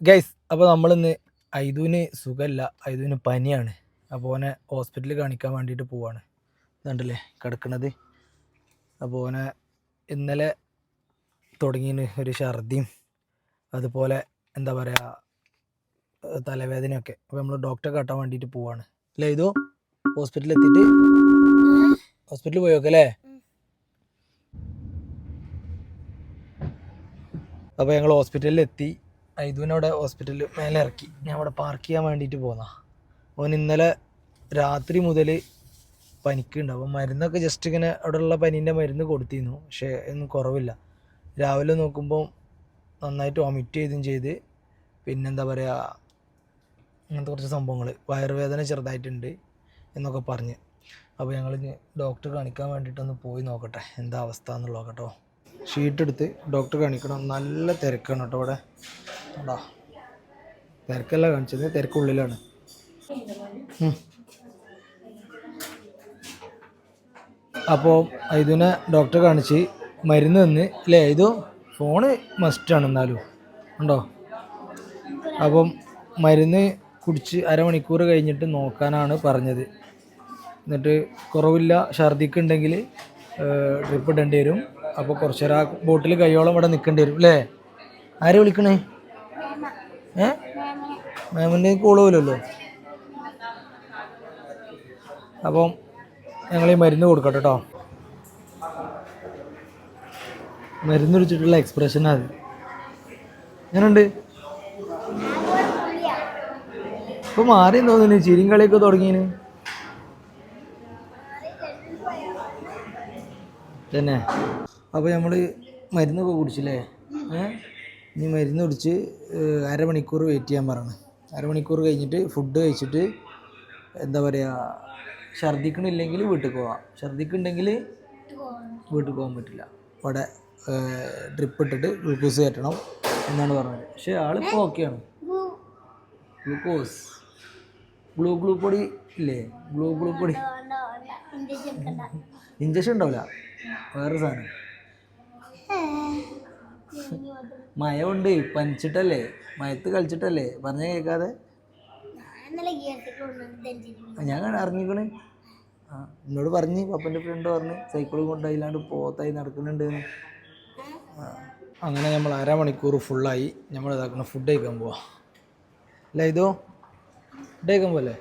Guys അപ്പോൾ നമ്മളിന്ന് ഐദുവിന് സുഖമല്ല ഐദുവിന് പനിയാണ്. അപ്പോൾ ഓനെ ഹോസ്പിറ്റലിൽ കാണിക്കാൻ വേണ്ടിയിട്ട് പോവാണ്. ഇതുണ്ടല്ലേ കിടക്കണത്. അപ്പോൾ ഓനെ ഇന്നലെ തുടങ്ങിന് ഒരു ഛർദിയും അതുപോലെ എന്താ പറയുക തലവേദനയൊക്കെ. അപ്പോൾ നമ്മൾ ഡോക്ടറെ കാട്ടാൻ വേണ്ടിയിട്ട് പോവാണ്. അല്ലേ ഇതോ ഹോസ്പിറ്റലിൽ എത്തിയിട്ട്? ഹോസ്പിറ്റലിൽ പോയി നോക്കല്ലേ അപ്പോൾ ഞങ്ങൾ ഹോസ്പിറ്റലിൽ എത്തി. ഐദുവിനെ അവിടെ ഹോസ്പിറ്റലിൽ മേലെ ഇറക്കി. ഞാൻ അവിടെ പാർക്ക് ചെയ്യാൻ വേണ്ടിയിട്ട് പോന്നാ. ഓൻ ഇന്നലെ രാത്രി മുതൽ പനിക്കുണ്ട്. അപ്പോൾ മരുന്നൊക്കെ ജസ്റ്റ് ഇങ്ങനെ അവിടെയുള്ള പനീന്റെ മരുന്ന് കൊടുത്തിരുന്നു. പക്ഷേ ഒന്നും കുറവില്ല. രാവിലെ നോക്കുമ്പോൾ നന്നായിട്ട് വൊമിറ്റ് ചെയ്തും ചെയ്ത് പിന്നെന്താ പറയുക അങ്ങനത്തെ കുറച്ച് സംഭവങ്ങൾ വയറുവേദന ചെറുതായിട്ടുണ്ട് എന്നൊക്കെ പറഞ്ഞ്. അപ്പോൾ ഞങ്ങൾ ഡോക്ടർ കാണിക്കാൻ വേണ്ടിയിട്ടൊന്ന് പോയി നോക്കട്ടെ. എന്താ അവസ്ഥ എന്നുള്ളത് കേട്ടോ. ഷീറ്റ് എടുത്ത് ഡോക്ടറെ കാണിക്കണം. നല്ല തിരക്കാണ് കേട്ടോ ഇവിടെ. കണ്ടാ തിരക്കല്ല കാണിച്ചത് തിരക്കുള്ളിലാണ്. അപ്പോൾ ഇതിനെ ഡോക്ടറെ കാണിച്ച് മരുന്ന് തന്ന്. അല്ലേ ഇത് ഫോണ് മസ്റ്റാണ് എന്നാലും. ഉണ്ടോ? അപ്പം മരുന്ന് കുടിച്ച് അരമണിക്കൂർ കഴിഞ്ഞിട്ട് നോക്കാനാണ് പറഞ്ഞത്. എന്നിട്ട് കുറവില്ല ഛർദിക്കുണ്ടെങ്കിൽ ഡ്രിപ്പ് ഇടേണ്ടി വരും. അപ്പോൾ കുറച്ച് ആ ബോട്ടിൽ കൈയോളം ഇവിടെ നിൽക്കേണ്ടി വരും അല്ലേ? ആരെ വിളിക്കണേ? ഏ? മാമിന്റെ കോൾ അപ്പം ഞങ്ങൾ ഈ മരുന്ന് കൊടുക്കട്ടെ കേട്ടോ മരുന്ന് കുടിച്ചിട്ടുള്ള എക്സ്പ്രഷനാണ് അത് എങ്ങനെയുണ്ട്? ഇപ്പൊ മാറി തോന്നുന്നു. ചിരിയും കളിയൊക്കെ തുടങ്ങിന്. തന്നെ. അപ്പൊ നമ്മൾ മരുന്നൊക്കെ കുടിച്ചില്ലേ? ഏ? ഇനി മരുന്ന് കുടിച്ച് അരമണിക്കൂർ വെയിറ്റ് ചെയ്യാൻ പറയണം. അരമണിക്കൂർ കഴിഞ്ഞിട്ട് ഫുഡ് കഴിച്ചിട്ട് എന്താ പറയുക ഛർദിക്കണില്ലെങ്കിൽ വീട്ടിൽ പോവാം. ഛർദ്ദിക്കുന്നുണ്ടെങ്കിൽ വീട്ടിൽ പോകാൻ പറ്റില്ല. അവിടെ ഡ്രിപ്പ് ഇട്ടിട്ട് ഗ്ലൂക്കോസ് കയറ്റണം എന്നാണ് പറഞ്ഞത്. പക്ഷേ ആളിപ്പോൾ ഓക്കെയാണ് ഗ്ലൂക്കോസ് ഗ്ലൂ ഗ്ലൂ പൊടി ഇല്ലേ? ഗ്ലൂ ഗ്ലൂ പൊടി. ഇഞ്ചക്ഷൻ ഉണ്ടാവില്ല. വേറെ സാധനം. മയമുണ്ട് പനിച്ചിട്ടല്ലേ? മയത്ത് കളിച്ചിട്ടല്ലേ? പറഞ്ഞ കേൾക്കാതെ. ഞാൻ അറിഞ്ഞിക്കണ്. ആ എന്നോട് പറഞ്ഞ് പപ്പന്റെ ഫ്രണ്ട് പറഞ്ഞ് സൈക്കിൾ കൊണ്ടായില്ലാണ്ട് പോത്തായി നടക്കുന്നുണ്ട്. അങ്ങനെ നമ്മൾ അരമണിക്കൂർ ഫുള്ളായി നമ്മൾ ഇതാക്കണം ഫുഡ് കഴിക്കാൻ പോവാ. അല്ല ഇതോ? ഫുഡ് കഴിക്കാൻ പോലെ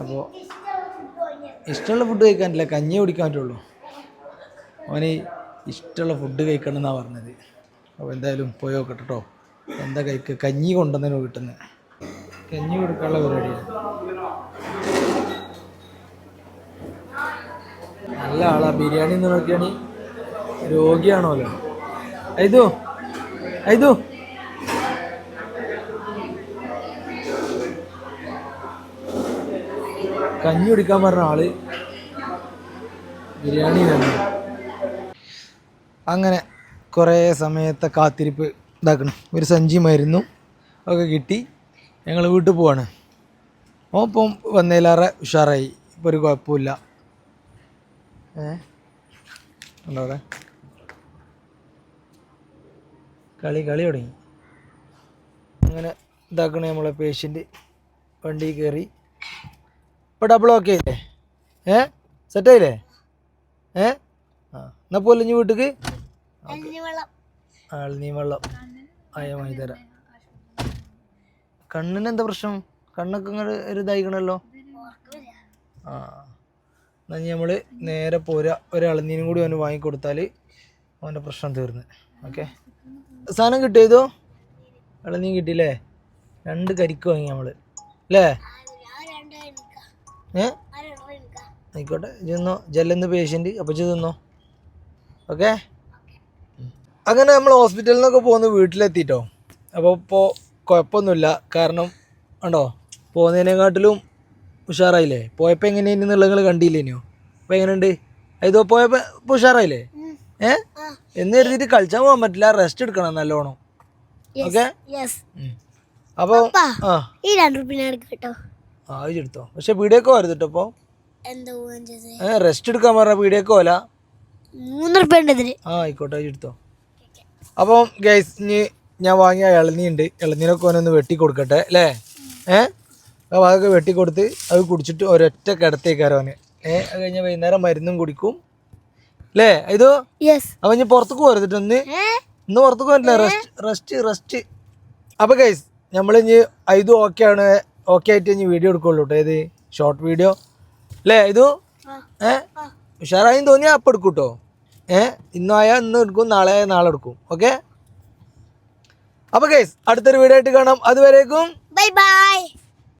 അപ്പോൾ ഇഷ്ടമുള്ള ഫുഡ് കഴിക്കാനില്ല കഞ്ഞി കുടിക്കാൻ പറ്റുള്ളൂ. അവന് ഇഷ്ടമുള്ള ഫുഡ് കഴിക്കണം എന്നാണ് പറഞ്ഞത്. അപ്പോൾ എന്തായാലും പോയോ കേട്ടോ എന്താ കൈക്ക് കഞ്ഞി കൊണ്ടുവന്നതിന് വീട്ടിൽ കഞ്ഞി കൊടുക്കാനുള്ള പരിപാടിയാണ് നല്ല ആളാ. ബിരിയാണി എന്ന് നോക്കിയാണ്. രോഗിയാണോല്ലോ ഐതു ഐതു കഞ്ഞി കുടിക്കാൻ പറഞ്ഞ ആൾ ബിരിയാണി തന്നു. അങ്ങനെ. കുറേ സമയത്തെ കാത്തിരിപ്പ് ഇതാക്കണം. ഒരു സഞ്ചി മരുന്നും ഒക്കെ കിട്ടി. ഞങ്ങൾ വീട്ടിൽ പോവാണ്. ഓ ഇപ്പം വന്നേലേറെ ഉഷാറായി. ഇപ്പോൾ ഒരു കുഴപ്പമില്ല ഏ? കളി കളി തുടങ്ങി. അങ്ങനെ ഇതാക്കണ നമ്മളെ പേഷ്യന്റ് വണ്ടി കയറി. ഇപ്പോൾ ഡബിൾ ഓക്കെ അല്ലേ? ഏ? സെറ്റായില്ലേ ഏ? ആ എന്നാൽ പോലെ ഇനി വീട്ടിക്ക് ആൾനീ വെള്ളം അയമായി തരാം കണ്ണിന് എന്താ പ്രശ്നം? കണ്ണൊക്കെ ഇങ്ങനെ ഒരു ഇതായിക്കണല്ലോ ആ. എന്നാൽ നമ്മൾ നേരെ പോരാ. ഒരളനീനും കൂടി അവന് വാങ്ങിക്കൊടുത്താൽ അവന്റെ പ്രശ്നം തീർന്ന്. ഓക്കെ. സാധനം കിട്ടിയതോ? ഇളനീൻ കിട്ടിയില്ലേ? രണ്ട് കരിക്ക് വാങ്ങി നമ്മൾ അല്ലേ ഏ? ആയിക്കോട്ടെ. തിന്നോ. ജല്ലെന്ന് പേഷ്യന്റ് അപ്പോൾ തിന്നോ? ഓക്കെ? അങ്ങനെ നമ്മൾ ഹോസ്പിറ്റലിൽ നിന്നൊക്കെ പോകുന്ന വീട്ടിലെത്തിയിട്ടോ അപ്പോൾ ഇപ്പോൾ കുഴപ്പമൊന്നുമില്ല. കാരണം ഉണ്ടോ? പോകുന്നതിനെക്കാട്ടിലും ഉഷാറായില്ലേ? പോയപ്പോൾ എങ്ങനെയാണ് എന്നുള്ളത് നിങ്ങൾ കണ്ടില്ലേനോ അപ്പോൾ എങ്ങനെയുണ്ട്? ഇതോ പോയപ്പോൾ ഇപ്പോൾ ഉഷാറായില്ലേ? ഏ? എന്ന് കരുതിയിട്ട് കളിച്ചാൽ പോകാൻ പറ്റില്ല. റെസ്റ്റ് എടുക്കണം നല്ലോണം. ഓക്കെ? അപ്പോൾ ആ. ഈ രണ്ട് കേട്ടോ. ആ എടുത്തോ. പക്ഷെ പീടിയൊക്കെ വരുത് കേട്ടോ ഏ റെസ്റ്റ് എടുക്കാൻ പറഞ്ഞ പീടിയൊക്കെ പോലെ മൂന്ന് ആ ആയിക്കോട്ടെ എടുത്തോ. അപ്പം ഗൈസ് ഇനി ഞാൻ വാങ്ങിയ ഇളനീണ്ട്. ഇളനീരൊക്കെ ഓനൊന്ന് വെട്ടി കൊടുക്കട്ടെ അല്ലേ? ഏ? അപ്പോൾ അതൊക്കെ വെട്ടി കൊടുത്ത് അത് കുടിച്ചിട്ട് ഒരൊറ്റ കിടത്തേക്കാരോ അവന് ഏ അത് കഴിഞ്ഞാൽ വൈകുന്നേരം മരുന്നും കുടിക്കും. അല്ലേ? ഇതോ അവൻ ഇനി പുറത്തേക്ക് പോരുന്നിട്ട് ഒന്ന് ഇന്ന്. പുറത്തേക്ക് പോരില്ല റെസ്റ്റ് റെസ്റ്റ് റെസ്റ്റ്. അപ്പോൾ ഗൈസ് നമ്മൾ ഇനി ഇത് ഓക്കെ ആണ്. ഓക്കെ ആയിട്ട് ഇനി വീഡിയോ എടുക്കുള്ളൂ കേട്ടോ ഏത്? ഷോർട്ട് വീഡിയോ അല്ലേ ഇതു ഏ? ഉഷാറായി തോന്നിയാൽ അപ്പം എടുക്കും ഇന്നായ ഇന്നായാൽ ഇന്ന് എടുക്കും നാളെ ആയാൽ നാളെ എടുക്കും. ഓക്കെ അപ്പോൾ ഗൈസ് അടുത്തൊരു വീഡിയോ ആയിട്ട് കാണാം. അതുവരേക്കും ബൈ ബൈ